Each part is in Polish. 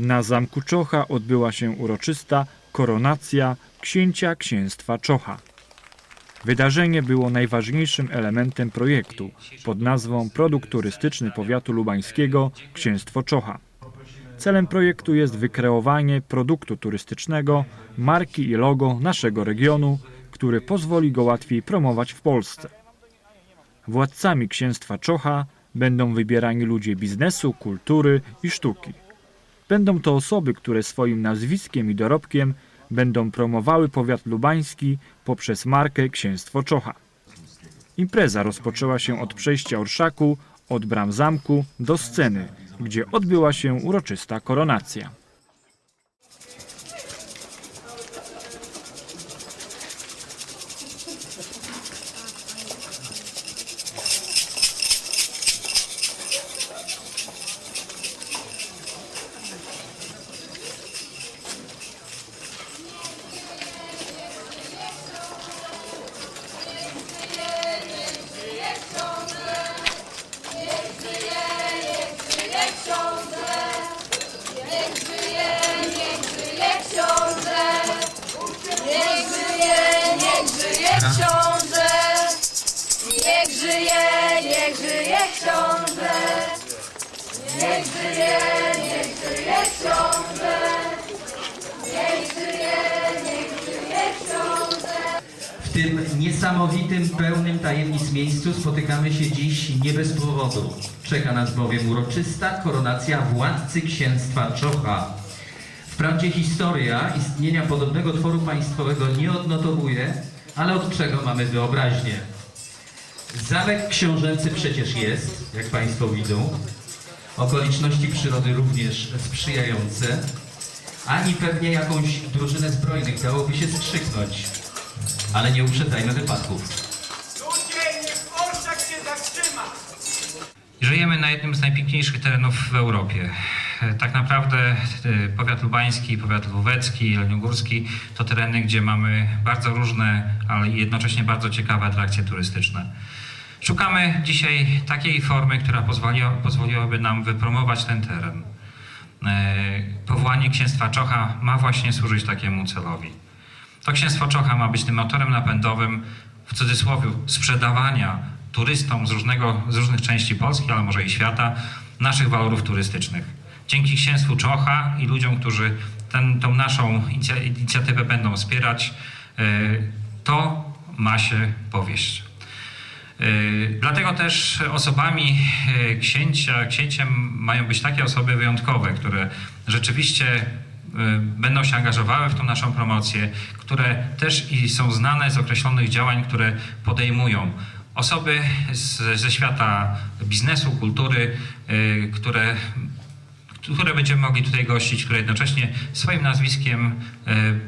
Na zamku Czocha odbyła się uroczysta koronacja księcia księstwa Czocha. Wydarzenie było najważniejszym elementem projektu pod nazwą Produkt turystyczny powiatu lubańskiego Księstwo Czocha. Celem projektu jest wykreowanie produktu turystycznego, marki i logo naszego regionu, który pozwoli go łatwiej promować w Polsce. Władcami księstwa Czocha będą wybierani ludzie biznesu, kultury i sztuki. Będą to osoby, które swoim nazwiskiem i dorobkiem będą promowały powiat lubański poprzez markę Księstwo Czocha. Impreza rozpoczęła się od przejścia orszaku, od bram zamku do sceny, gdzie odbyła się uroczysta koronacja. Książę. Książę. W tym niesamowitym, pełnym tajemnic miejscu spotykamy się dziś nie bez powodu. Czeka nas bowiem uroczysta koronacja władcy księstwa Czocha. Wprawdzie historia istnienia podobnego tworu państwowego nie odnotowuje, ale od czego mamy wyobraźnię? Zamek książęcy przecież jest, jak Państwo widzą. Okoliczności przyrody również sprzyjające. Ani pewnie jakąś drużynę zbrojnych dałoby się skrzyknąć. Ale nie uprzedzajmy wypadków. Żyjemy na jednym z najpiękniejszych terenów w Europie. Tak naprawdę e, powiat lubański, powiat lwówecki, jeleniogórski to tereny, gdzie mamy bardzo różne, ale jednocześnie bardzo ciekawe atrakcje turystyczne. Szukamy dzisiaj takiej formy, która pozwoliła, pozwoliłaby nam wypromować ten teren. E, Powołanie księstwa Czocha ma właśnie służyć takiemu celowi. To księstwo Czocha ma być tym motorem napędowym, w cudzysłowie, sprzedawania turystom z, różnego, z różnych części Polski, ale może i świata, naszych walorów turystycznych. Dzięki księstwu Czocha i ludziom, którzy ten, tą naszą inicja- inicjatywę będą wspierać, e, to ma się powieść. Yy, Dlatego też osobami yy, księcia, księciem mają być takie osoby wyjątkowe, które rzeczywiście yy, będą się angażowały w tą naszą promocję, które też i są znane z określonych działań, które podejmują. Osoby z, ze świata biznesu, kultury, które które będziemy mogli tutaj gościć, które jednocześnie swoim nazwiskiem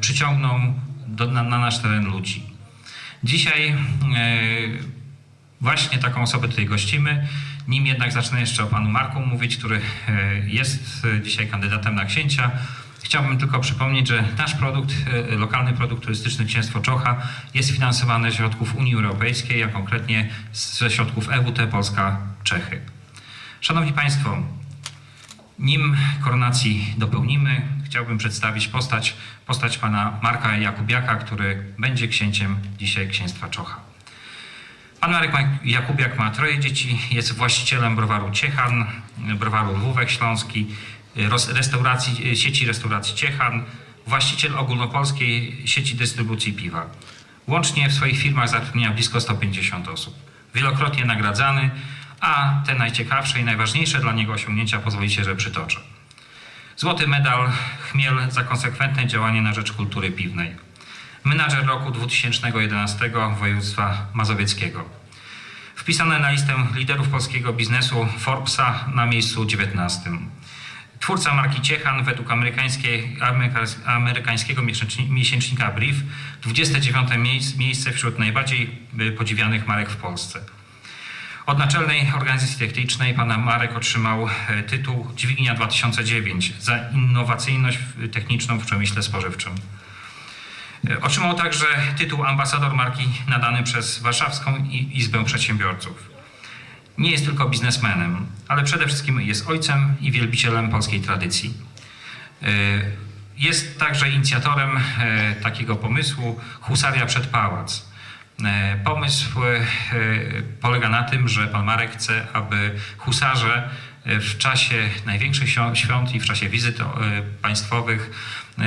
przyciągną do, na, na nasz teren ludzi. Dzisiaj właśnie taką osobę tutaj gościmy. Nim jednak zacznę jeszcze o panu Marku mówić, który e, jest e, dzisiaj kandydatem na księcia. Chciałbym tylko przypomnieć, że nasz produkt, e, lokalny produkt turystyczny Księstwo Czocha jest finansowany ze środków Unii Europejskiej, a konkretnie ze środków EWT Polska Czechy. Szanowni Państwo, nim koronacji dopełnimy, chciałbym przedstawić postać, postać pana Marka Jakubiaka, który będzie księciem dzisiaj księstwa Czocha. Pan Marek Ma- Jakubiak ma troje dzieci, jest właścicielem browaru Ciechan, browaru Lwówek Śląski, restauracji, sieci restauracji Ciechan, właściciel ogólnopolskiej sieci dystrybucji piwa. Łącznie w swoich firmach zatrudnia blisko 150 osób. Wielokrotnie nagradzany, a te najciekawsze i najważniejsze dla niego osiągnięcia pozwolicie, że przytoczę. Złoty medal Chmiel za konsekwentne działanie na rzecz kultury piwnej. Menadżer roku 2011 województwa mazowieckiego. Wpisany na listę liderów polskiego biznesu Forbesa na miejscu 19. Twórca marki Ciechan według amerykańskiego miesięczni- miesięcznika Brief 29 miejsc, miejsce wśród najbardziej y, podziwianych marek w Polsce. Od Naczelnej Organizacji Technicznej pana Marek otrzymał e, tytuł Dźwignia 2009 za innowacyjność techniczną w przemyśle spożywczym. E, Otrzymał także tytuł ambasador marki nadany przez Warszawską Izbę Przedsiębiorców. Nie jest tylko biznesmenem, ale przede wszystkim jest ojcem i wielbicielem polskiej tradycji. Jest także inicjatorem e, takiego pomysłu Husaria przed pałac. E, Pomysł e, polega na tym, że pan Marek chce, aby husarze e, w czasie największych świąt- i w czasie wizyt e, państwowych e,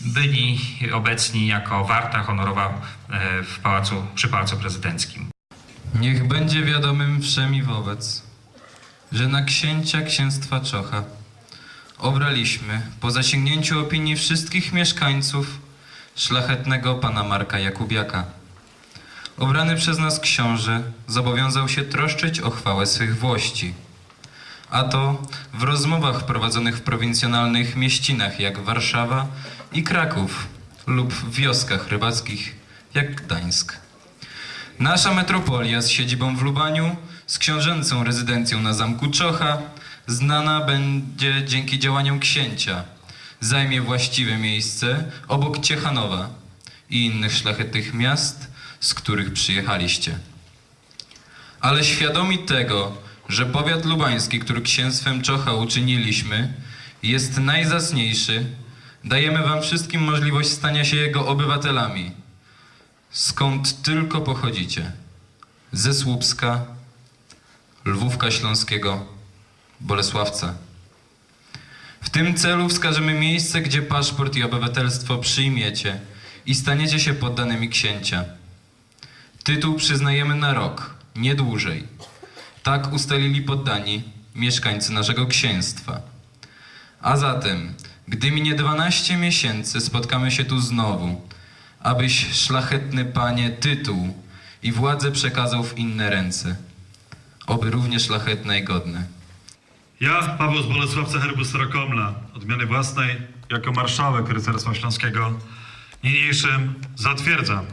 byli obecni jako warta honorowa e, w pałacu, przy Pałacu Prezydenckim. Niech będzie wiadomym wszem i wobec, że na księcia księstwa Czocha obraliśmy po zasięgnięciu opinii wszystkich mieszkańców szlachetnego pana Marka Jakubiaka. Obrany przez nas książę zobowiązał się troszczyć o chwałę swych włości, a to w rozmowach prowadzonych w prowincjonalnych mieścinach jak Warszawa i Kraków lub w wioskach rybackich jak Gdańsk. Nasza metropolia z siedzibą w Lubaniu, z książęcą rezydencją na zamku Czocha, znana będzie dzięki działaniom księcia. Zajmie właściwe miejsce obok Ciechanowa i innych szlachetnych miast, z których przyjechaliście. Ale świadomi tego, że powiat lubański, który księstwem Czocha uczyniliśmy, jest najzacniejszy, dajemy wam wszystkim możliwość stania się jego obywatelami skąd tylko pochodzicie. Ze Słupska, Lwówka Śląskiego, Bolesławca. W tym celu wskażemy miejsce, gdzie paszport i obywatelstwo przyjmiecie i staniecie się poddanymi księcia. Tytuł przyznajemy na rok, nie dłużej. Tak ustalili poddani mieszkańcy naszego księstwa. A zatem, gdy minie 12 miesięcy, spotkamy się tu znowu, abyś, szlachetny panie, tytuł i władzę przekazał w inne ręce, oby równie szlachetne i godne. Ja, Paweł z Bolesławca Herbu Starokomla, odmiany własnej, jako marszałek Rycerstwa Śląskiego, niniejszym zatwierdzam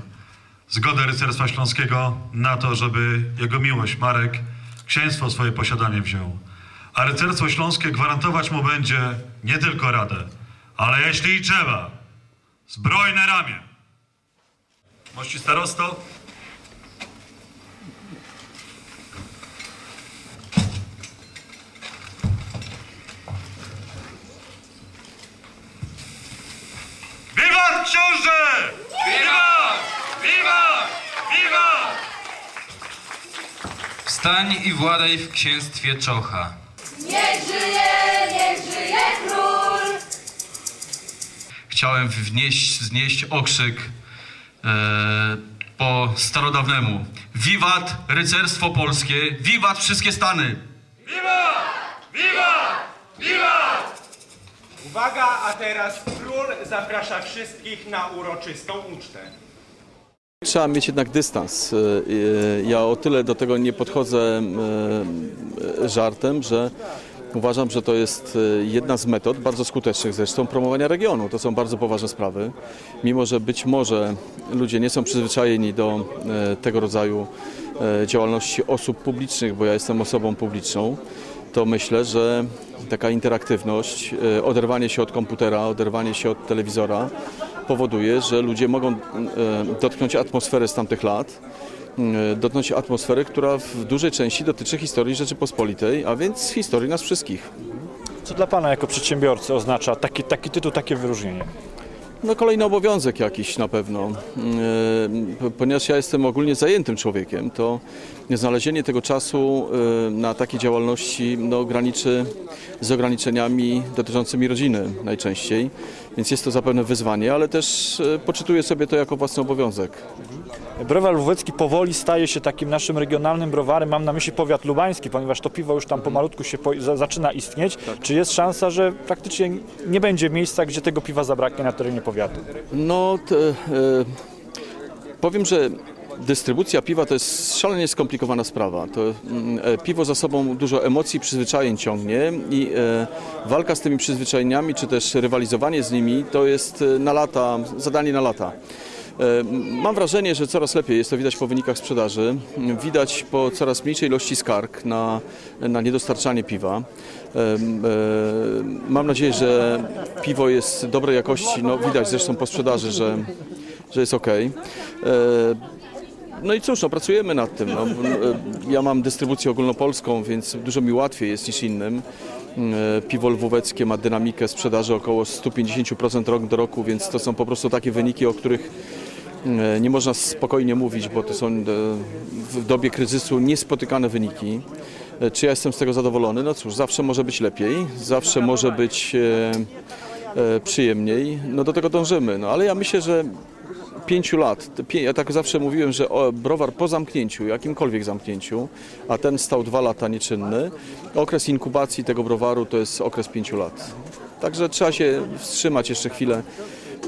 zgodę Rycerstwa Śląskiego na to, żeby jego miłość Marek księstwo swoje posiadanie wziął. A Rycerstwo Śląskie gwarantować mu będzie nie tylko radę, ale jeśli i trzeba, zbrojne ramię. Mości starosto, Wiwat książę! Wiwat! Wiwat! Wiwat! Wstań i władaj w księstwie Czocha. Niech żyje, niech żyje król! chciałem wnieść, znieść okrzyk e, po starodawnemu. Wiwat rycerstwo polskie, wiwat wszystkie stany. Uwaga, a teraz król zaprasza wszystkich na uroczystą ucztę. Trzeba mieć jednak dystans. Y, y, Ja o tyle do tego nie podchodzę y, żartem, że uważam, że to jest jedna z metod, bardzo skutecznych zresztą, promowania regionu. To są bardzo poważne sprawy. Mimo, że być może ludzie nie są przyzwyczajeni do tego rodzaju działalności osób publicznych, bo ja jestem osobą publiczną, to myślę, że taka interaktywność, oderwanie się od komputera, oderwanie się od telewizora powoduje, że ludzie mogą y, dotknąć atmosfery z tamtych lat, y, dotknąć atmosfery, która w dużej części dotyczy historii Rzeczypospolitej, a więc historii nas wszystkich. Co dla Pana jako przedsiębiorcy oznacza taki, taki tytuł, takie wyróżnienie? No kolejny obowiązek jakiś na pewno. Yy, Ponieważ ja jestem ogólnie zajętym człowiekiem, to znalezienie tego czasu yy, na takiej działalności no, graniczy z ograniczeniami dotyczącymi rodziny najczęściej. Więc jest to zapewne wyzwanie, ale też yy, poczytuję sobie to jako własny obowiązek. Browar lwówecki powoli staje się takim naszym regionalnym browarem. Mam na myśli powiat lubański, ponieważ to piwo już tam pomalutku się po, za, zaczyna istnieć. Czy jest szansa, że praktycznie nie będzie miejsca, gdzie tego piwa zabraknie na terenie powiatu? No, e, powiem, że dystrybucja piwa to jest szalenie skomplikowana sprawa. To, mm, e, piwo za sobą dużo emocji, przyzwyczajeń ciągnie i e, walka z tymi przyzwyczajeniami, czy też rywalizowanie z nimi, to jest e, na lata, zadanie na lata. E, Mam wrażenie, że coraz lepiej jest to widać po wynikach sprzedaży, widać po coraz mniejszej ilości skarg na, na niedostarczanie piwa. E, e, Mam nadzieję, że piwo jest dobrej jakości, no widać zresztą po sprzedaży, że, że jest ok. No i cóż, no, pracujemy nad tym. No, ja mam dystrybucję ogólnopolską, więc dużo mi łatwiej jest niż innym. Piwo lwóweckie ma dynamikę sprzedaży około 150% rok do roku, więc to są po prostu takie wyniki, o których nie można spokojnie mówić, bo to są e, w dobie kryzysu niespotykane wyniki. E, Czy ja jestem z tego zadowolony? No cóż, zawsze może być lepiej, zawsze może być e, e, przyjemniej. No do tego dążymy, no ale ja myślę, że pięciu lat. Ja tak zawsze mówiłem, że browar po zamknięciu, jakimkolwiek zamknięciu, a ten stał dwa lata nieczynny, okres inkubacji tego browaru to jest okres pięciu lat. Także trzeba się wstrzymać jeszcze chwilę.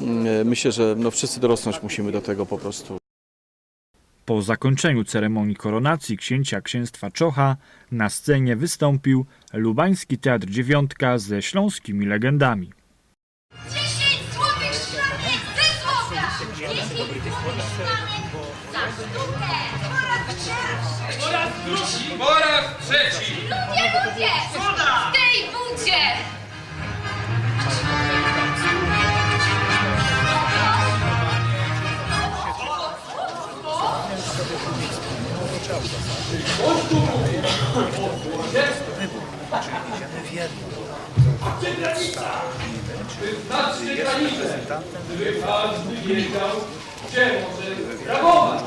Mm, Myślę, że no wszyscy dorosnąć musimy do tego po prostu. Po zakończeniu ceremonii koronacji księcia księstwa Czocha na scenie wystąpił Lubański Teatr Dziewiątka ze śląskimi legendami. 10 złotych szklanek ze złota! 10 złotych szklanek za sztukę! Po raz pierwszy! Po raz trzeci! Ludzie, ludzie! W tej budzie! Każdy wiedział, gdzie może brawować.